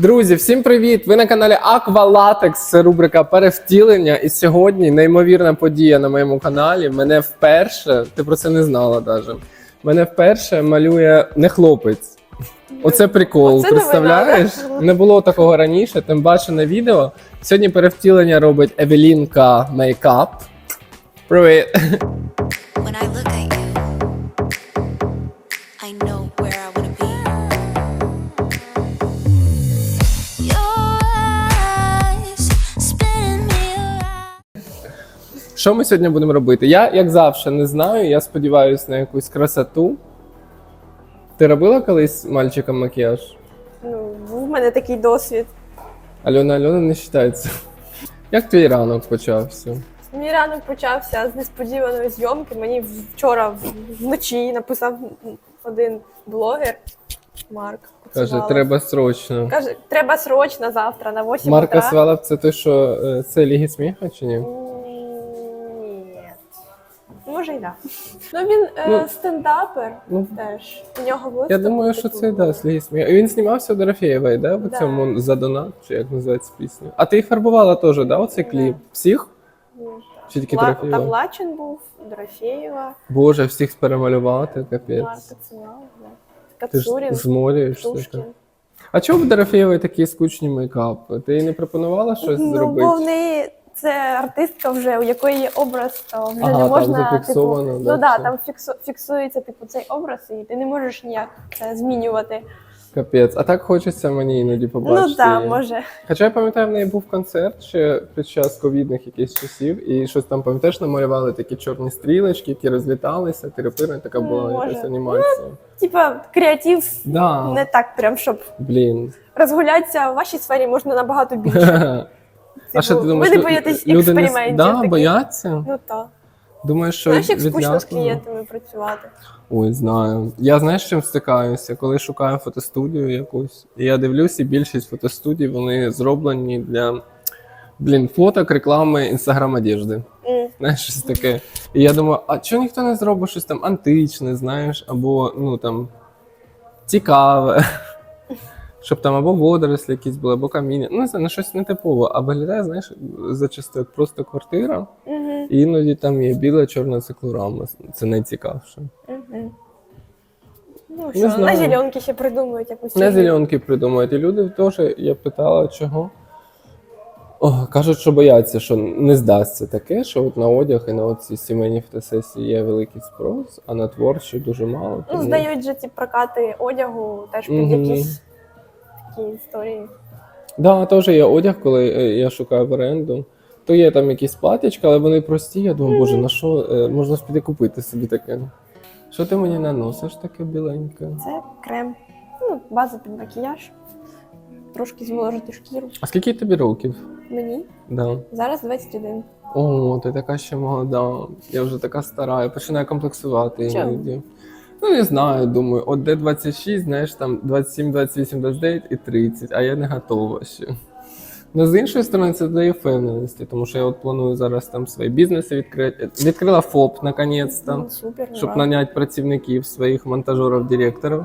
Друзі, всім привіт! Ви на каналі Aqualatex, це рубрика перевтілення. І сьогодні неймовірна подія на моєму каналі. Мене вперше, ти про це не знала навіть. Мене вперше малює не хлопець. Оце прикол, Оце представляєш? новина, Не було такого раніше, тим бачу на відео. Сьогодні перевтілення робить Евелінка Мейкап. Привіт! When I look Що ми сьогодні будемо робити? Я, як завжди, не знаю. Я сподіваюся на якусь красоту. Ти робила колись мальчикам макіяж? Ну, був в мене такий досвід. Альона Альона не вважається. Як твій ранок почався? Мій ранок почався з несподіваної зйомки. Мені вчора вночі написав один блогер Марк. Каже, треба срочно. Каже, треба срочно завтра на 8 Марка утра. Свалов це той, що е, це Ліги сміха чи Ні. Може, й да. Ну він е, Ну, стендапер ну, теж. У нього виступ. Я думаю, що це да, сміха. І Він знімався у Дорофєєвої, да? В Да. цьому за донат, чи як називається пісня. А ти їх фарбувала теж, да, оцей Да. кліп? Всіх? ну, Чи тільки Ла- Там Лачин був, Дорофєєва, Боже, всіх перемалювати, капець. Марка Цинал, да. Кацурін, змолюєшся. Птушкін. А чого в Дорофєєвої такі скучні мейкапи? Ти їй не пропонувала щось ну, зробити? бо в неї це артистка вже, у якої є образ, то вже Ага, не можна, зафіксовано, типу, да, ну да, все. там фіксу, фіксується типу цей образ, і ти не можеш ніяк це змінювати. Капець. А так хочеться мені іноді побачити. ну так, може. Хоча я пам'ятаю, в неї був концерт ще під час ковідних якихось часів, і щось там пам'ятаєш, намалювали такі чорні стрілочки, які розліталися, терапина така Ну, була може. якась анімація. Типа креатив Да. не так, прям щоб Блін. розгулятися в вашій сфері можна набагато більше. А що ти Типу, думаєш, ви не лю- боїтесь люди не експериментів Да, таких? бояться? Ну так. Думаєш, що Знаєш, як скучно з клієнтами працювати. Ой, знаю. Я знаєш, з чим стикаюся, коли шукаю фотостудію якусь. І я дивлюся, більшість фотостудій вони зроблені для блін, фоток, реклами інстаграм одежди. М. Знаєш, щось таке. І я думаю, а чого ніхто не зробить щось там античне, знаєш, або ну там цікаве. Щоб там або водорослі якісь були, або каміння. Ну, не знаю, на щось нетипове. А виглядає, знаєш, зачасто як просто квартира. Мгм. І іноді там є біла чорна циклорама. Це найцікавше. Мгм. Ну що, на знаю. зеленки ще придумують якусь. Не фігню. зеленки придумують. І люди теж, я питала, чого. О, кажуть, що бояться, що не здасться таке, що от на одяг і на ці сімейні фотосесії є великий спрос, а на творчі дуже мало. Ну, тому- здають же ці прокати одягу теж під Мгм. якісь такі історії. Да, теж є одяг, коли е, я шукаю в оренду. То є там якісь платічка, але вони прості. Я думаю, боже, на що е, можна ж піти купити собі таке. Що ти мені наносиш таке біленьке? Це крем, ну, база під макіяж. Трошки зволожити шкіру. А скільки тобі років? Мені Да. зараз 21. О, ти така ще молода. Я вже така стара, я починаю комплексувати Чому? іноді. Ну, не знаю, думаю, от де 26, знаєш, там 27, 28, 29 і 30, а я не готова ще. Ну, з іншої сторони, це дає впевненості, тому що я от планую зараз там свої бізнеси відкрити. Відкрила ФОП, наконець-то, Ну, супер, щоб наняти працівників, своїх монтажерів, директорів.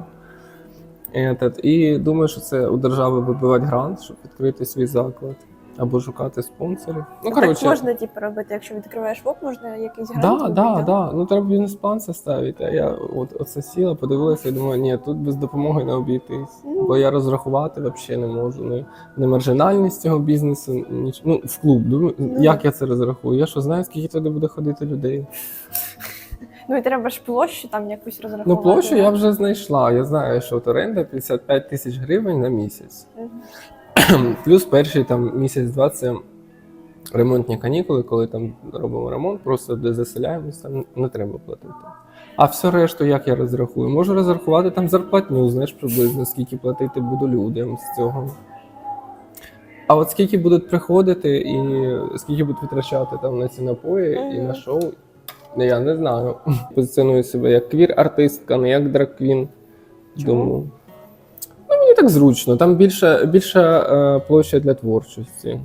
І думаю, що це у держави вибивати грант, щоб відкрити свій заклад або шукати спонсорів. Ну, так коротше, можна типу, робити, якщо відкриваєш ВОП, можна якийсь грант. Да, купити, да, да. Ну треба бізнес-план составити. А я от оце сіла, подивилася і думаю, ні, тут без допомоги не обійтись. Ну. Бо я розрахувати взагалі не можу. Не, не маржинальність цього бізнесу, ніч... ну, в клуб. Думаю, Ну. як я це розрахую? Я що знаю, скільки туди буде ходити людей. Ну і треба ж площу там якусь розрахувати. Ну, площу я вже знайшла. Я знаю, що от оренда 55 тисяч гривень на місяць. Плюс перший там місяць-два це ремонтні канікули, коли там робимо ремонт, просто де заселяємось, там не треба платити. А все решту, як я розрахую? Можу розрахувати там зарплатню, знаєш, приблизно скільки платити буду людям з цього. А от скільки будуть приходити і скільки будуть витрачати там на ці напої і на шоу, я не знаю. Позиціоную себе як квір-артистка, не як драг-квін. Чому? Думаю. Мені так зручно. Там більше, більше е, площа для творчості.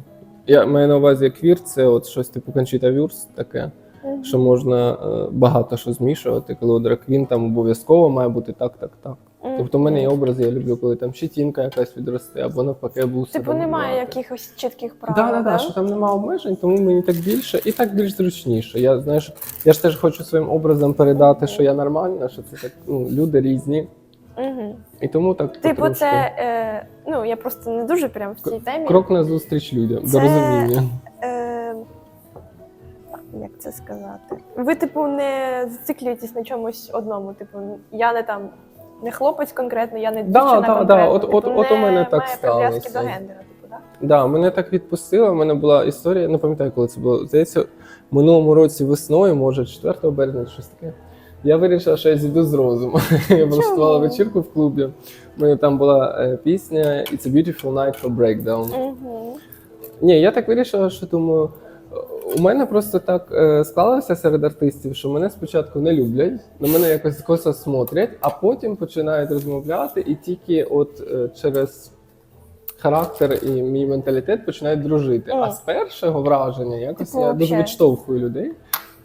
Я маю на увазі квір, це от щось типу Кончіта Вюрст таке, Мгм. що можна е, багато що змішувати, коли у драквін там обов'язково має бути так, так, так. Мгм. Тобто в мене є образи, я люблю, коли там щетінка якась відросте, або навпаки буси. Типу немає якихось чітких правил. Так, так, так, що там немає обмежень, тому мені так більше і так більш зручніше. Я знаєш, я ж теж хочу своїм образом передати, що я нормальна, що це так ну, люди різні. Угу. І тому так Типу, потрошки. це е, ну я просто не дуже прям в цій темі. крок на зустріч людям, Це- до розуміння. Е, як це сказати? Ви, типу, не зациклюєтесь на чомусь одному. Типу, я не там не хлопець конкретно, я не Да, дівчина да, конкретно. да, от- типу, от- от у не мене так сталося. до гендера, типу, да? Да, мене так відпустило. У мене була історія, не пам'ятаю, коли це було. Здається, минулому році весною, може, 4 березня, щось таке. Я вирішила, що я зійду з розуму. Я влаштувала вечірку в клубі. У мене там була е, пісня It's a beautiful night for breakdown. Угу. Ні, я так вирішила, що думаю, е, у мене просто так е, склалося серед артистів, що мене спочатку не люблять, на мене якось косо смотрять, а потім починають розмовляти, і тільки от е, через характер і мій менталітет починають дружити. Мгм. А з першого враження якось Типу, я дуже відштовхую людей.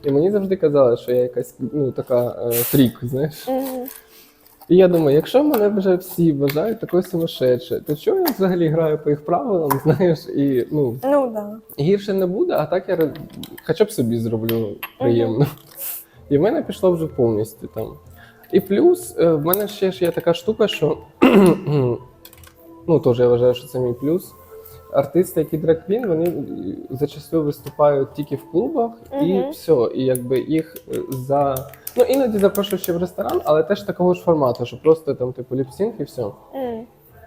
І мені завжди казали, що я якась ну, така е, фрік, знаєш. Угу. І я думаю, якщо мене вже всі вважають такою сумасшедшою, то чого я взагалі граю по їх правилам, знаєш, і ну. Ну да. Гірше не буде, а так я хоча б собі зроблю приємно. І в мене пішло вже повністю там. І плюс е, в мене ще ж є така штука, що ну теж я вважаю, що це мій плюс. Артисти, які драг-квін, вони зачастую виступають тільки в клубах і Мгм. все. І якби їх е, за. Ну іноді запрошують ще в ресторан, але теж такого ж формату, що просто там, типу, ліпсінг і все. М.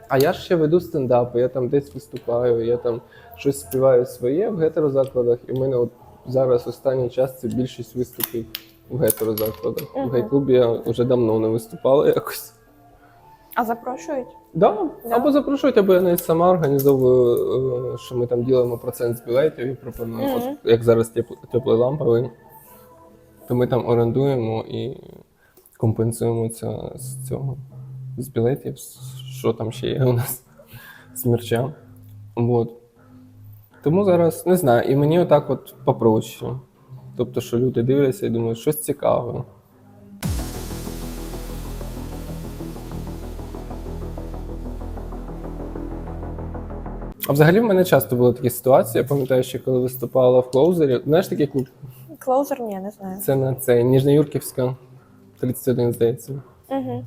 А я ж ще веду стендапи, я там десь виступаю, я там щось співаю своє в гетерозакладах, і в мене от зараз останній час це більшість виступів в гетерозакладах. В Мгм. гей-клубі я вже давно не виступала якось. А запрошують? Да. Да. Або запрошують, або я навіть сама організовую, е, що ми там ділимо процент з білетів і пропонуємо. Мгм. От, як зараз тепл- теплий ламповий, то ми там орендуємо і компенсуємо це з цього, з білетів, що там ще є у нас з мерча. Вот. Тому зараз не знаю, і мені отак от попроще. Тобто, що люди дивляться і думають, щось цікаве. А взагалі в мене часто були такі ситуації. Я пам'ятаю, що коли виступала в клоузері, знаєш такий клуб? Клоузер? Ні, не знаю. Це на це Ніжноюрківська, 31, здається. Угу.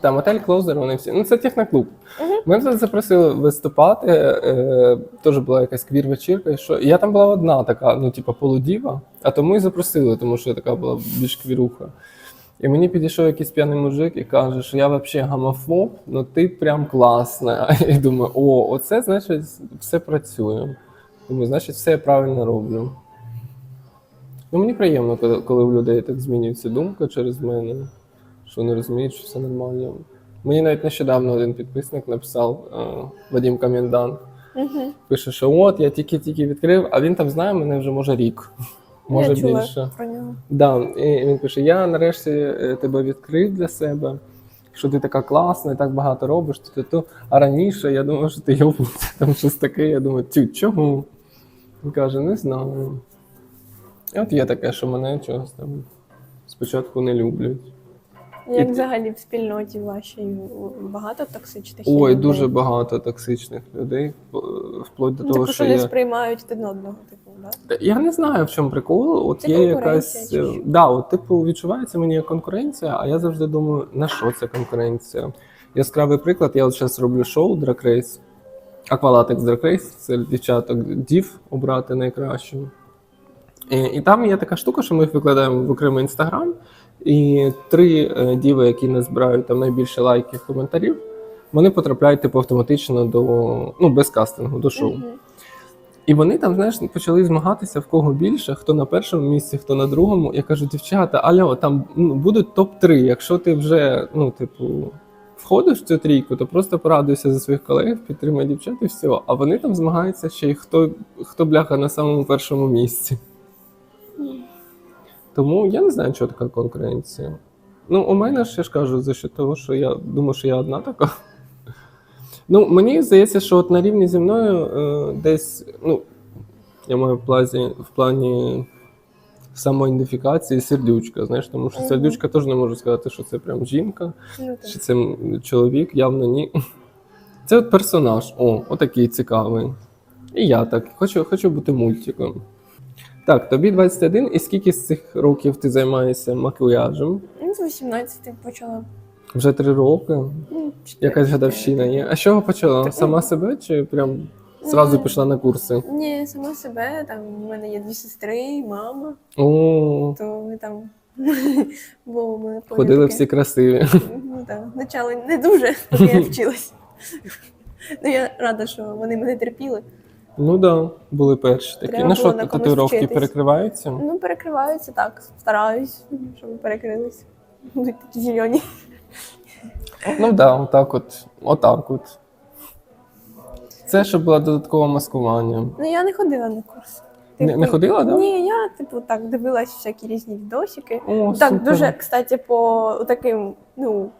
Там отель клоузер, вони всі. Ну, це техноклуб. Мгм. Мене запросили виступати. Е, теж була якась квір-вечірка. Що... Я там була одна така, ну, типу, полудіва, а тому і запросили, тому що я така була більш квіруха. І мені підійшов якийсь п'яний мужик і каже, що я взагалі гомофоб, ну ти прям класна. Я думаю, о, оце значить все працює. Думаю, значить, все я правильно роблю. Ну, мені приємно, коли, у людей так змінюється думка через мене, що вони розуміють, що все нормально. Мені навіть нещодавно один підписник написав е, Вадим Комендант. Пише, що от я тільки-тільки відкрив, а він там знає мене вже може рік, може Я чула більше. про нього. Да, і він пише: я нарешті е, тебе відкрив для себе, що ти така класна і так багато робиш. Ти, ти, ти. А раніше я думав, що ти йобнувся, там щось таке. Я думаю, тю, чому? Він каже, не знаю. І от є таке, що мене чогось там спочатку не люблять. Як ти- взагалі в спільноті вашій багато токсичних Ой, людей? дуже багато токсичних людей, е, вплоть до Ну, того, типу, що що не є. сприймають один одного, типу, да? Я не знаю, в чому прикол. От Це є конкуренція якась. чи е, що? Да, от, типу, відчувається мені як конкуренція, а я завжди думаю, на що це конкуренція? Яскравий приклад, я от зараз роблю шоу Drag Race, Аквалатекс Drag Race, це дівчаток дів обрати найкращу. І, і там є така штука, що ми їх викладаємо в окремий інстаграм, і три е, діви, які не збирають там найбільше лайків коментарів, вони потрапляють типу автоматично до ну без кастингу, до шоу. І вони там, знаєш, почали змагатися в кого більше, хто на першому місці, хто на другому. Я кажу, дівчата, альо, там ну, будуть топ-3. Якщо ти вже, ну, типу, входиш в цю трійку, то просто порадуйся за своїх колег, підтримай дівчат і все. А вони там змагаються ще й хто, хто бляха на самому першому місці. Тому я не знаю, що така конкуренція. Ну, у мене ж я ж кажу, за що того, що я думаю, що я одна така. Ну, мені здається, що от на рівні зі мною е, десь, ну, я маю в плазі, в плані самоідентифікації сердючка. Знаєш, тому що сердючка теж не може сказати, що це прям жінка, Ну, чи це чоловік, явно ні. Це от персонаж. О, отакий цікавий. І я так, хочу, хочу бути мультиком. Так, тобі 21, і скільки з цих років ти займаєшся макіяжем? Ну, з 18 почала. Вже три роки. Ну, чотири. Якась годовщина є. А з чого почала? Сама себе чи прям зразу Ні. пішла на курси? Ні, сама себе, там у мене є дві сестри, мама, О, то ми там. Бо ми ходили всі красиві. Ну так, спочатку не дуже, поки я вчилась. Ну я рада, що вони мене терпіли. Ну так, да, були перші такі. Треба було що на комусь татуїровки вчитись. перекриваються? Ну, перекриваються так, стараюсь, щоб перекрились. Будуть такі зелені. Ну так, да, отак от. Отак от. Це ще було додаткове маскування. Ну я не ходила на курс. Не, не ходила, так? Да? Ні, я типу так дивилась всякі різні відосики. О, так, супер. дуже, кстати, по таким, ну,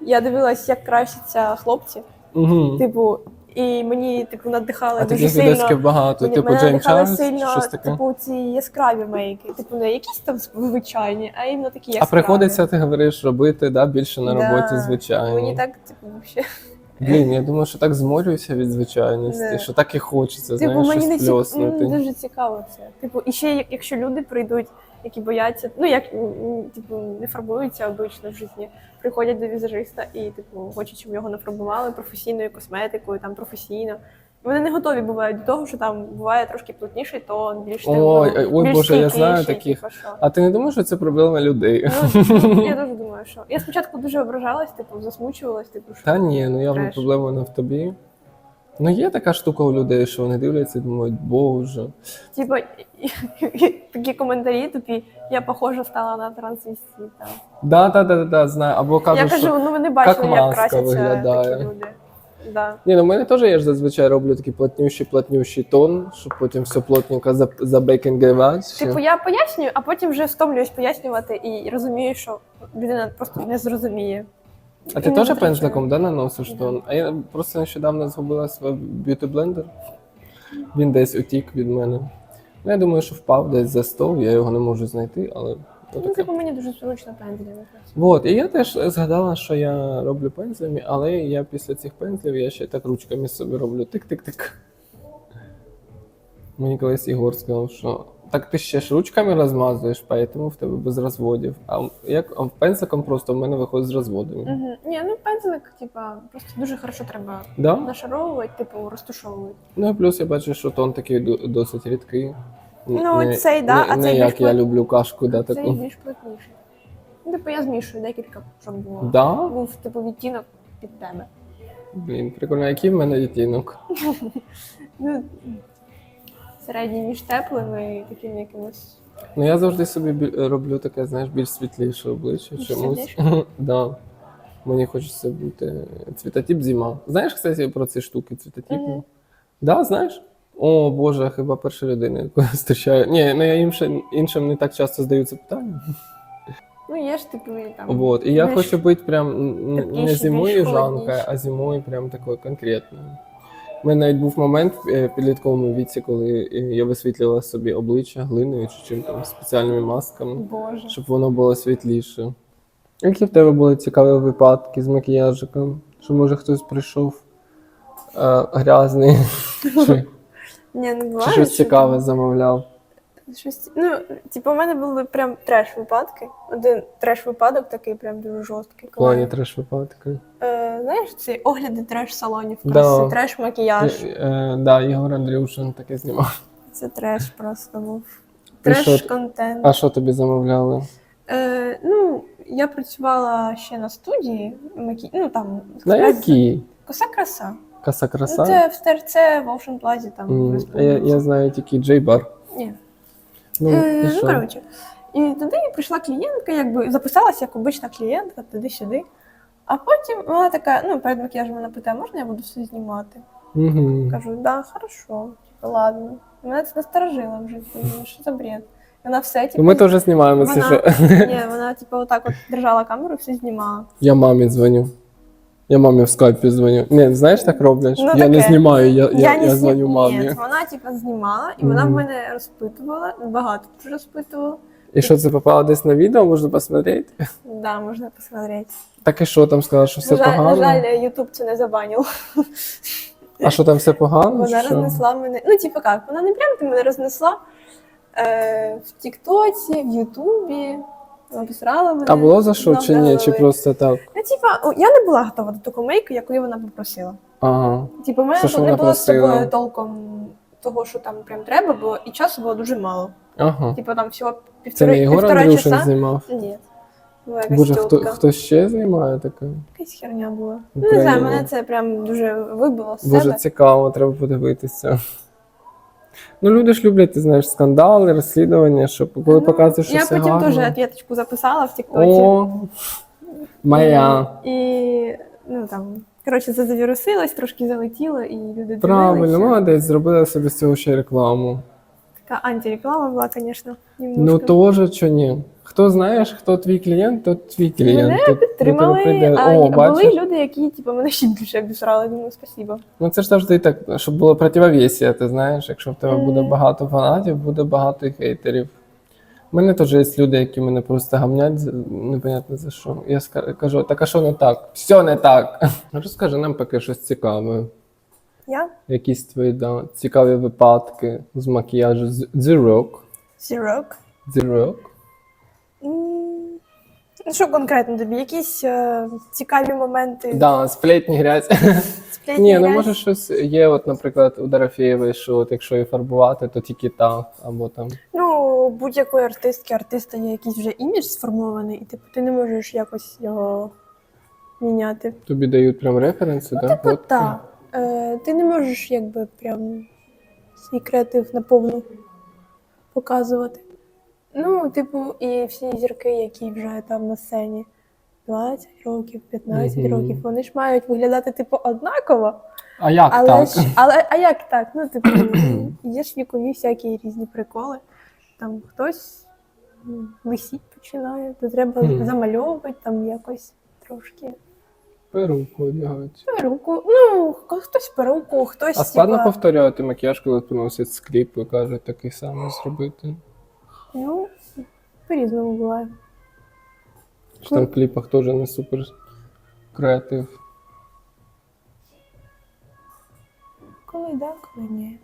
я дивилась, як кращаться хлопці. Угу. Типу, і мені, типу, надихали А дуже сильно. багато. Мені, типу мене Чарльз, сильно, щось таке. типу, ці яскраві мейки. Типу, не якісь там звичайні, а іменно такі А приходиться, ти говориш, робити да, більше на Да. роботі, звичайно. Мені так, типу, взагалі. Блін, я думаю, що так зморююся від звичайності, Да. що так і хочеться, Типу, знаєш, мені не щось ці... пльоснути. м, дуже цікаво це. Типу, і ще як- якщо люди прийдуть, які бояться, ну як типу, не фарбуються обично в житті, приходять до візажиста і типу хочуть, щоб його нафарбували професійною косметикою, там професійно. Вони не готові бувають до того, що там буває трошки плотніший тон, більш Ой, темно, ой, більш Боже, я знаю таких. Типу. А ти не думаєш, що це проблема людей? Ну, я дуже думаю, що я спочатку дуже ображалась, типу, засмучувалась, типу, що Та ні, ну явно проблема не в тобі. Ну, є така штука у людей, що вони дивляться і думають, боже. Типа такі коментарі тупі, я похожа стала на трансвестита. Да, да, да, да, да, знаю. Або кажуть, Я кажу, що... ну ви не бачили, як як, красяться такі люди. Да. Ні, ну в мене теж я ж зазвичай роблю такий плотнющий, плотнющий тон, щоб потім все плотненько за- забекінгувати. Типу, я пояснюю, а потім вже втомлююсь пояснювати і розумію, що людина просто не зрозуміє. А ти теж пензликом да, наносиш тон? А я просто нещодавно згубила свій б'юті блендер. Він десь утік від мене. Ну, я думаю, що впав десь за стол, я його не можу знайти, але Ну, отаке. типу, мені дуже зручно пензлями. Вот, і я теж згадала, що я роблю пензлями, але я після цих пензлів я ще так ручками собі роблю тик-тик-тик. Мені колись Ігор сказав, що так ти ще ж ручками розмазуєш, поэтому в тебе без розводів. А як а пензликом просто в мене виходить з розводами. Угу. Ні, ну пензлик, типа, просто дуже хорошо треба Да? нашаровувати, типу, розтушовувати. Ну і плюс я бачу, що тон такий досить рідкий. Ну, цей, да, не, а не цей як більш я люблю кашку, да, Це таку. більш плотніший. Ну, типу, я змішую декілька, щоб було. Да? Був типу відтінок під тебе. Блін, прикольно, який в мене відтінок. Ну, середній між теплими і таким якимось. Ну я завжди собі роблю таке, знаєш, більш світліше обличчя Більш чомусь. да. Мені хочеться бути цвітотип зима. Знаєш, кстати, про ці штуки цвітотипи? Мгм. Да, знаєш? О, Боже, хіба перша людина, яку я зустрічаю. Ні, ну я іншим, іншим не так часто задаю це питання. Ну, є ж типу і там. Вот. І я хочу бути прям не зимою жанкою, а зимою прям такою конкретною. У мене навіть був момент в е, підлітковому віці, коли е, я висвітлювала собі обличчя глиною чи чим там спеціальними масками, Боже. щоб воно було світліше. Які в тебе були цікаві випадки з макіяжиком? Що може хтось прийшов е, грязний чи, чи щось цікаве замовляв? Щось... Ну, типу, у мене були прям треш випадки. Один треш випадок такий прям дуже жорсткий. В Коли, плані треш випадки. е, знаєш, ці огляди треш салонів, Да. треш макіяж. Е, е, да, Ігор Андрюшин таке знімав. Це треш просто був. Треш контент. А що тобі замовляли? Е, ну, я працювала ще на студії. Макі... Ну, там, На які? Коса краса. Каса краса? Ну, це в ТРЦ, в Ocean Plaza, там М, Я, я знаю тільки Джей-бар. Ні. Ну, Е, і ну, що? коротше. І туди прийшла клієнтка, якби записалася як обична клієнтка туди-сюди. А потім вона така, ну, перед макіяжем вона питає, можна я буду все знімати? Угу. Кажу, да, хорошо, типу, ладно. Мене це насторожило вже, думаю, що за бред. Вона все, типу, Ну, Ми теж знімаємо ці вона, що. ні, вона, типу, отак от держала камеру, все знімала. Я мамі дзвоню. Я мамі в скайпі дзвоню. Ні, знаєш, так роблять? Ну, я не знімаю, я, я, я, не сні- дзвоню мамі. Ні, вона, типу, знімала, і вона в мене розпитувала, багато дуже розпитувала. І що це попало десь на відео, можна посмотрети? Да, можна посмотреть. Так і що там сказала, що все на, жаль, на погано? жаль, Ютуб це не забанив. А що там все погано? Вона чи що? рознесла мене. Ну, типу як, вона не прям ти мене рознесла е, в Тіктоці, в Ютубі, обісрала мене. А було за що чи ні? Чи просто так? Ну, типа, я не була готова до такої мейки, якої вона попросила. Ага. Типу, в мене Це що не вона було з просила? собою толком того, що там прям треба було, і часу було дуже мало. Ага. Типу, там всього Це півтори, Єгор півтора Андрюшин часа. знімав? Ні. Була якась Боже, хто, тьотка. хто ще знімає таке? Якась херня була. Ну, не знаю, мене це прям дуже вибило з Боже, себе. цікаво, треба подивитися. Ну, люди ж люблять, ти знаєш, скандали, розслідування, щоб коли Ну, показуєш, що Я все потім гарно. теж ответочку записала в Тіктоці. О, моя. І, ну там, коротше, завірусилась, трошки залетіло, і люди Правильно, молодець, зробила собі з цього ще рекламу. Така антиреклама була, звісно, Ну немножко. тоже чи ні? Хто знаєш, хто твій клієнт, то твій клієнт. Мене Підтримали, прийде- а О, були бачиш? люди, які типу, мене ще більше обісрали. Думаю, спасибо. Ну це ж завжди так, щоб було противовесія, ти знаєш, якщо в тебе буде багато фанатів, буде багато і хейтерів. У мене теж є люди, які мене просто гамнять, непонятно за що. Я кажу, так а що не так? Все не так. Розкажи нам поки щось цікаве. Я Якісь твої да, цікаві випадки з макіяжу зірок. Зірок. Зірок. Ну, що конкретно тобі? Якісь е, цікаві моменти? Да, сплетні грязь. сплетні Ні, ну грязь? може щось є, от, наприклад, у Дорофєєвої, що от, якщо її фарбувати, то тільки так, або там. Ну, у будь-якої артистки, артиста є якийсь вже імідж сформований, і типу ти не можеш якось його міняти. Тобі дають прям референси, так? Типу, так. Е, ти не можеш якби прям свій креатив наповну показувати. Ну, типу, і всі зірки, які вже там на сцені 20 років, 15 Мгм. років, вони ж мають виглядати, типу, однаково. А як Але так? ж, але а як так? Ну, типу, є ж вікові всякі різні приколи. Там хтось м, лисіть починає, то треба Мгм. замальовувати там якось трошки. Перуку одягають. Перуку. Ну, хтось перуку, хтось. А складно типа, повторювати макіяж, коли приносять з кліпу і кажуть такий самий зробити. Ну, по-різному буває. Що там в кліпах теж не супер креатив. Коли да, коли ні.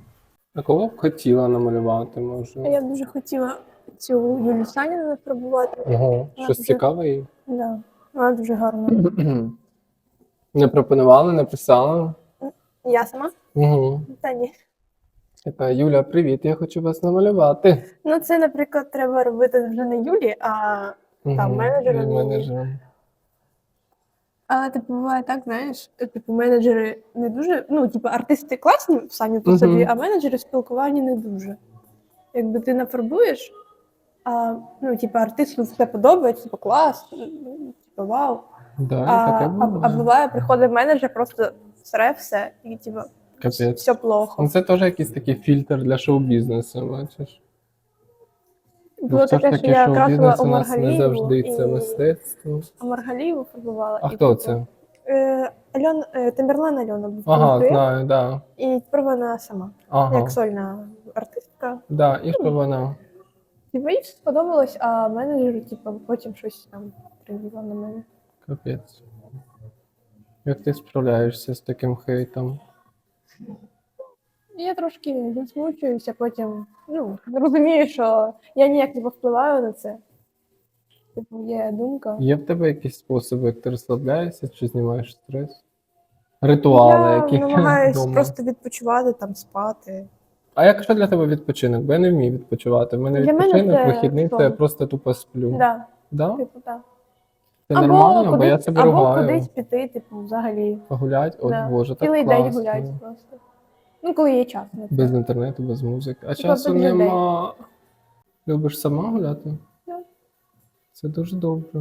А кого б хотіла намалювати, може? А я б дуже хотіла цю Юлію Саніну пробувати. Ого, Я щось дуже- цікаве їй? Да. Вона дуже гарна. Не пропонували, не писали. Я сама? Угу. Та ні. Така, Юля, привіт, я хочу вас намалювати. Ну, це, наприклад, треба робити вже не Юлі, а Там менеджером менеджером. Але типу буває так, знаєш, типу менеджери не дуже, ну, типу, артисти класні самі по собі, а менеджери в спілкуванні не дуже. Якби ти нафарбуєш, а ну, типу, артисту все подобається, типу, клас, типу, вау. Да, А, таке а, а було. буває, приходить менеджер, просто сре все, і типу, Капець. все плохо. Ну, це теж якийсь такий фільтр для шоу-бізнесу, бачиш. Було Ну, ж таке, що я красила у у нас не Маргалієву, завжди це мистецтво. а Маргалієву фарбувала. А і, хто типу, це? Е, Альон, е, Тамерлан Альона був Ага, колектив, знаю, да. і тепер вона сама, Ага. як сольна артистка. Да, і що вона? Типу, їй все сподобалось, а менеджер, типу, потім щось там привіла на мене. Капець. Як ти справляєшся з таким хейтом? Я трошки засмучуюся, потім ну, розумію, що я ніяк не повпливаю на це. Типу, є думка. Є в тебе якісь способи, як ти розслабляєшся чи знімаєш стрес? Ритуали, я які намагаюсь вдома? просто відпочивати, там спати. А як що для тебе відпочинок? Бо я не вмію відпочивати. У мене Для мене відпочинок, це вихідний, це я просто тупо сплю. Да, Да? типу, так. Це нормально, бо я себе або кудись піти, типу, взагалі. Погулять, от Да. боже, так Цілий класно. день гуляти просто. Ну, коли є час на це. Без інтернету, без музики. А Типа часу без людей. нема. Любиш сама гуляти? Да. Це дуже добре.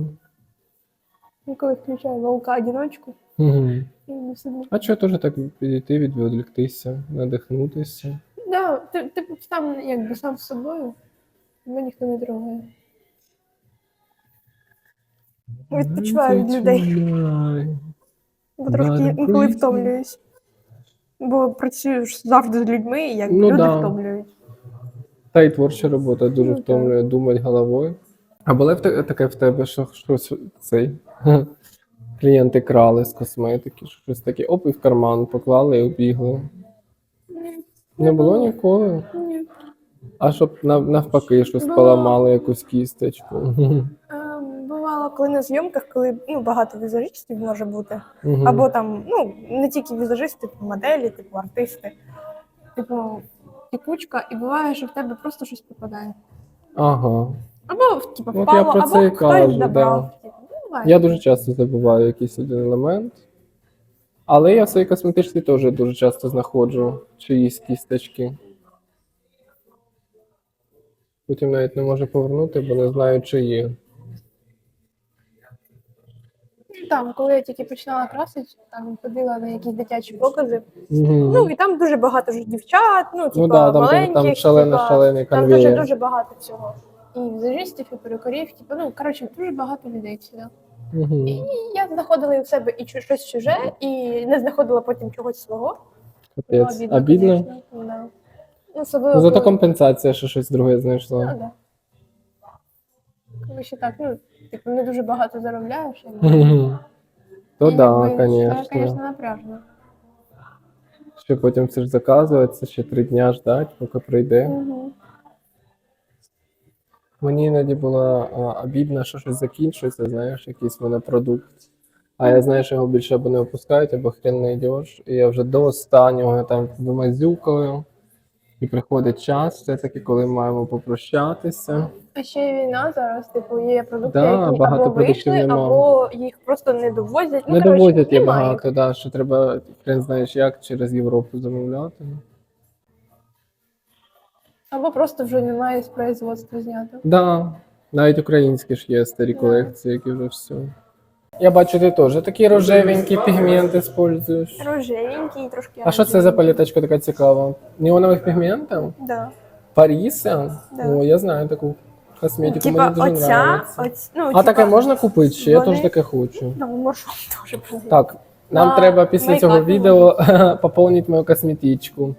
Ну, коли включаю волка одиночку, Угу. і не сиджу. А чого теж так підійти, відволіктися, надихнутися? Да, ти, ти сам якби сам з собою, тебе ніхто не трогає. Відпочиваю від людей, бо трошки інколи втомлююсь. Бо працюєш завжди з людьми, і якби Ну люди да. втомлюють. Та й творча робота дуже Ну, так. втомлює думати головою. А було таке в тебе, що щось цей клієнти крали з косметики, що щось таке, оп, і в карман поклали і обігли. Не було ніколи. Ні. А щоб нав- навпаки щось Було. поламали якусь кісточку. Ем, коли на зйомках, коли ну, багато візажистів може бути. Мгм. Або там, ну, не тільки візажисти, типу моделі, типу артисти. Типу, тікучка, і буває, що в тебе просто щось попадає. Ага. Або типу, От я впало, про або це і хтось кажу, забрав. Типу, ну, буває. Я дуже часто забуваю якийсь один елемент. Але я в своїй косметичці теж дуже часто знаходжу чиїсь кісточки. Потім навіть не можу повернути, бо не знаю, чиї. Там, коли я тільки починала красити, там ходила на якісь дитячі покази. Мгм. Ну і там дуже багато ж дівчат, ну, типу, да, там- маленьких. там шалено- типа, шалений Там дуже дуже багато всього. І візажистів, і перукарів, типу, ну коротше, дуже багато людей сюди. Мгм. І я знаходила і в себе і чу- щось чуже, і не знаходила потім чогось свого. Було Капець. Обідно. звісно, Да. Ну, особливо, Ну, зато коли- компенсація, що щось друге Ну, да. Коли ще так, ну, типу, не дуже багато заробляєш. Мгм. То І, да, Це, звісно, звісно. напряжно. Ще потім це ж заказується, ще три дня ждать, поки прийде. Угу. Мені іноді було а, обідно, що щось закінчується, знаєш, якийсь в мене продукт. А я знаю, що його більше або не випускають, або хрен не йдеш. І я вже до останнього там вимазюкаю. І приходить час, все-таки, коли маємо попрощатися. А ще й війна зараз, типу, є продукти, Да, які багато або вийшли, нема. або їх просто не довозять. Ну, не коротше, довозять є багато, да, що треба, хрен знаєш як, через Європу замовляти. Або просто вже немає з производства знято. Да, навіть українські ж є старі колекції, які вже все. Я бачу, ти теж такі рожевенькі пігменти використовуєш. Рожевенький, трошки. А що це за паліточка така цікава? Неонових пігментів? Да. Паріса? Да. О, я знаю таку косметику, Типа мені дуже оця, подобається. оць, ну, А типа, таке можна купити? Чи я вони- теж таке хочу? Ну, маршрут теж. Так, нам На треба після цього мейкапі відео поповнити мою косметичку.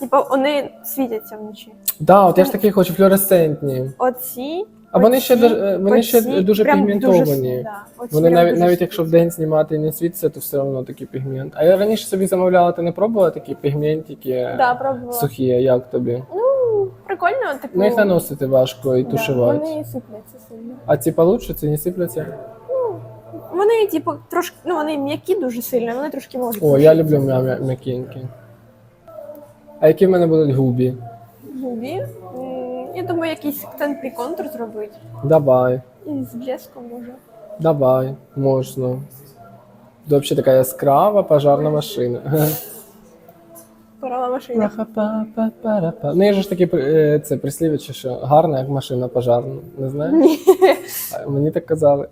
Типа вони світяться вночі. Да, от я ж такі хочу флюоресцентні. Оці. А вони ще дуже- вони ще дуже прям пігментовані. Дуже, да, оці Вони прям навіть, дуже навіть якщо вдень знімати не світиться, то все одно такий пігмент. А я раніше собі замовляла, ти не пробувала такі пігментики Да, пробувала. сухі, як тобі? Ну, прикольно, типу. Ну їх наносити важко і да, тушувати. Вони сипляться сильно. А ці получше, ці не сипляться? Вони, типу, трошки, ну вони м'які дуже сильно, вони трошки можуть. О, я люблю м'я- м'я- м'якенькі. А які в мене будуть губі? губі. Я думаю, якийсь акцентний контур зробити. Давай, І з блеском може. давай, можна. Взагалі така яскрава пожарна машина. Порала машина. Па-па-па-па-па. Ну, є ж таке е, це прислів'яче, що гарна, як машина пожарна. Не знаєш? Ні, А Мені так казали.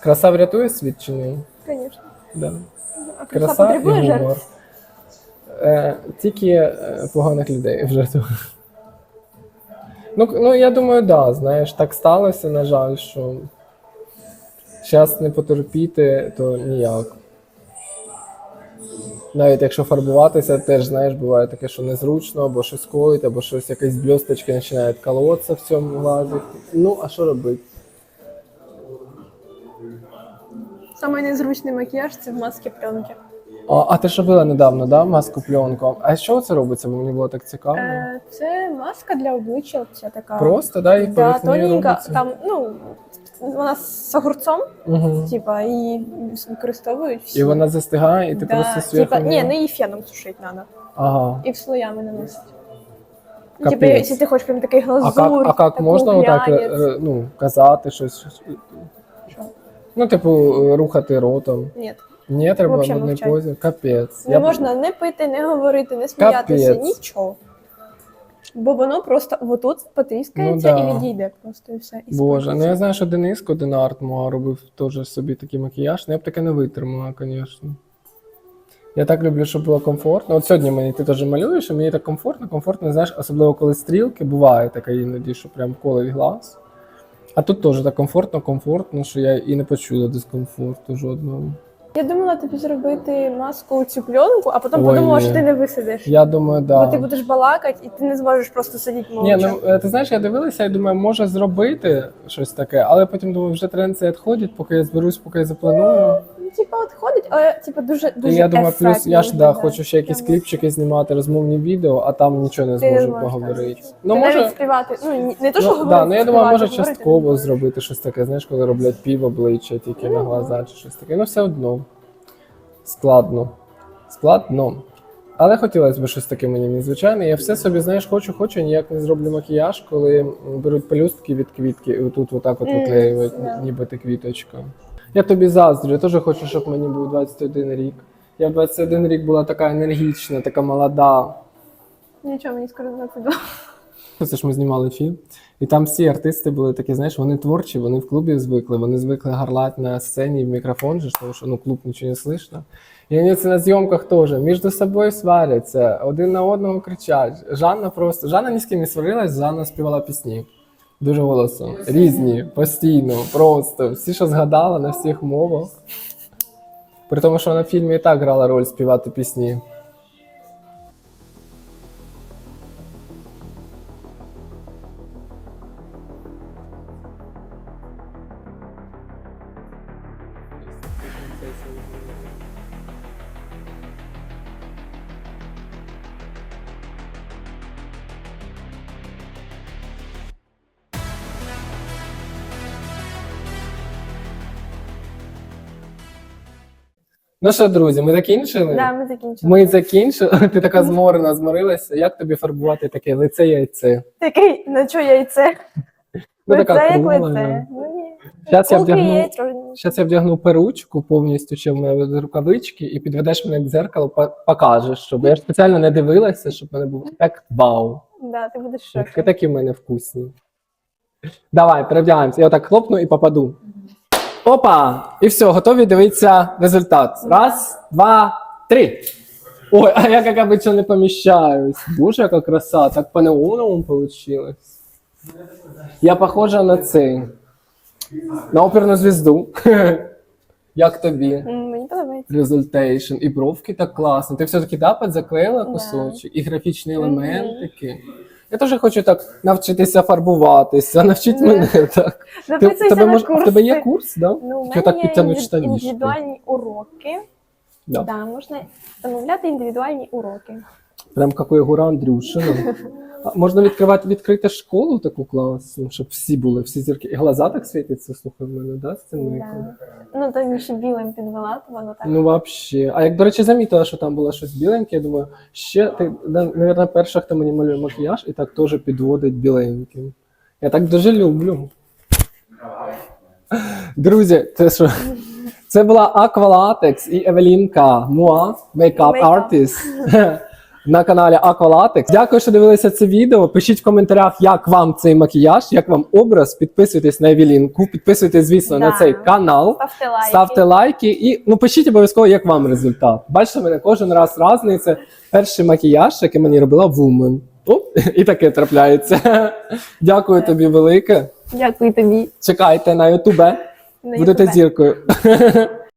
Краса врятує світ чи ні? звісно. Да. А краса Краса і потребує жертв. гумор. Е, тільки е, поганих людей вжертвує. Ну, ну, я думаю, да, знаєш, так сталося, на жаль, що зараз не потерпіти, то ніяк. Навіть якщо фарбуватися, теж знаєш, буває таке, що незручно, або щось коїть, або щось якісь блісточки починають колотися в цьому глазі. Ну, а що робити? Самий незручний макіяж це в маски пленки. А, а ти ж робила недавно, да, маску пленку? А чого це робиться? Бо мені було так цікаво. Е, це маска для обличчя, ця така. Просто, да, і да, тоненька. робиться? Там, ну, вона з огурцом, Угу. типа, її використовують всі. І вона застигає, і ти да, просто зверху. типа, ні, не її феном сушити треба. Ага. І в слоями наносить. Типа, якщо ти хочеш прям такий А глазур, як, а як можна отак е, е, ну, казати щось? Що? Ну, типу, рухати ротом. Ні. Ні, треба в Вообще одній мовчать. позі. Капець. Не Я б- можна не пити, не говорити, не сміятися, Капець. нічого. Бо воно просто отут потріскається Ну да. і відійде просто і все. І Боже, ну я знаю, що Денис Кодинарт мого робив теж собі такий макіяж, але я б таке не витримала, звісно. Я так люблю, щоб було комфортно. От сьогодні мені ти теж малюєш, і мені так комфортно, комфортно, знаєш, особливо коли стрілки, буває таке іноді, що прям колить глаз. А тут теж так комфортно, комфортно, що я і не почула дискомфорту жодного. Я думала тобі зробити маску цю пленку, а потім Ой, подумала, ні. що ти не висидиш. Я думаю, да. Бо ти будеш балакати, і ти не зможеш просто сидіти Ні, мовча. ну е, ти знаєш, я дивилася і думаю, може зробити щось таке, але потім думаю, вже тренці відходять, поки я зберусь, поки я запланую. Ну, типа, от ходить, але типа дуже дуже І я думаю, плюс я ж да, хочу ще якісь кліпчики знімати, розмовні відео, а там нічого не зможу поговорити. Ну Ти може, навіть співати. Ну не то, що ну, говорити, да, ну я думаю, співати, може говорити частково зробити щось таке, знаєш, коли роблять пів обличчя тільки на Ну, глаза чи щось таке. Ну все одно. Складно. Складно. Але хотілося б щось таке мені незвичайне. Я все собі, знаєш, хочу, хочу, ніяк не зроблю макіяж, коли беруть пелюстки від квітки і отут отак от Мгм, виклеюють, ніби ти квіточка. Я тобі заздрю, я теж хочу, щоб мені був 21 рік. Я в 21 рік була така енергічна, така молода. Нічого мені скоро не піду. Це ж ми знімали фільм, і там всі артисти були такі, знаєш, вони творчі, вони в клубі звикли, вони звикли гарлати на сцені в мікрофон, же, тому що ну, клуб нічого не слышно. І вони це на зйомках теж між собою сваряться, один на одного кричать. Жанна просто Жанна ні з ким не сварилась, Жанна співала пісні. Дуже голосно. Різні, постійно, просто. Всі, що згадала на всіх мовах. При тому, що вона в фільмі і так грала роль співати пісні. Ну що, друзі, ми закінчили? Да, ми закінчили. Ми закінчили. Ти така зморена, зморилася. Як тобі фарбувати таке лице яйце? Такий, на що яйце? Ну, лице така як лице. Ну, ні. Щас я вдягну-. Зараз я вдягну перучку повністю, ще в мене рукавички, і підведеш мене к дзеркалу, по- покажеш, щоб я ж спеціально не дивилася, щоб мене був ефект вау. Да, ти будеш в Такі, такі в мене вкусні. Давай, перевдягаємося. Я отак хлопну і попаду. Опа! І все, готові дивитися результат. Раз, два, три. Ой, а я, як обычно, не поміщаюсь. Боже, яка краса, так по неоновому вийшло. Я похожа на цей. На оперну звізду. Як тобі? Мені подобається. Результейшн. І бровки так класно. Ти все-таки да, заклеїла Да. кусочок, і графічні елементики. Я теж хочу так навчитися фарбуватися, навчіть мене так. Ти, Записуйся тебе, на мож- а в курси. тебе є курс, да? Ну, у Чи мене так є підтягнуть інди- штанішки? індивідуальні уроки. Да. Да, можна замовляти індивідуальні уроки. Прям какой гура Андрюшина. Можна відкривати відкрити школу таку класну, щоб всі були, всі зірки. І глаза так світяться, слухай, в мене, да, з цим? Да. Ну, то ще білим підвела, то воно так. Ну, вообще. А як, до речі, замітила, що там було щось біленьке, я думаю, ще ти, мабуть, перша, хто мені малює макіяж, і так теж підводить біленьким. Я так дуже люблю. Друзі, це що? Це була Aqualatex і Евелінка Муа, Мейкап. артист на каналі Aqualatex. Дякую, що дивилися це відео. Пишіть в коментарях, як вам цей макіяж, як вам образ. Підписуйтесь на Евелінку, підписуйтесь, звісно, на цей канал. Ставте лайки. Ставте лайки і ну пишіть обов'язково, як вам результат. Бачите, мене кожен раз різний. Це перший макіяж, який мені робила Woman. Оп, і таке трапляється. Дякую тобі велике. Дякую тобі. Чекайте на ютубе. Будете зіркою.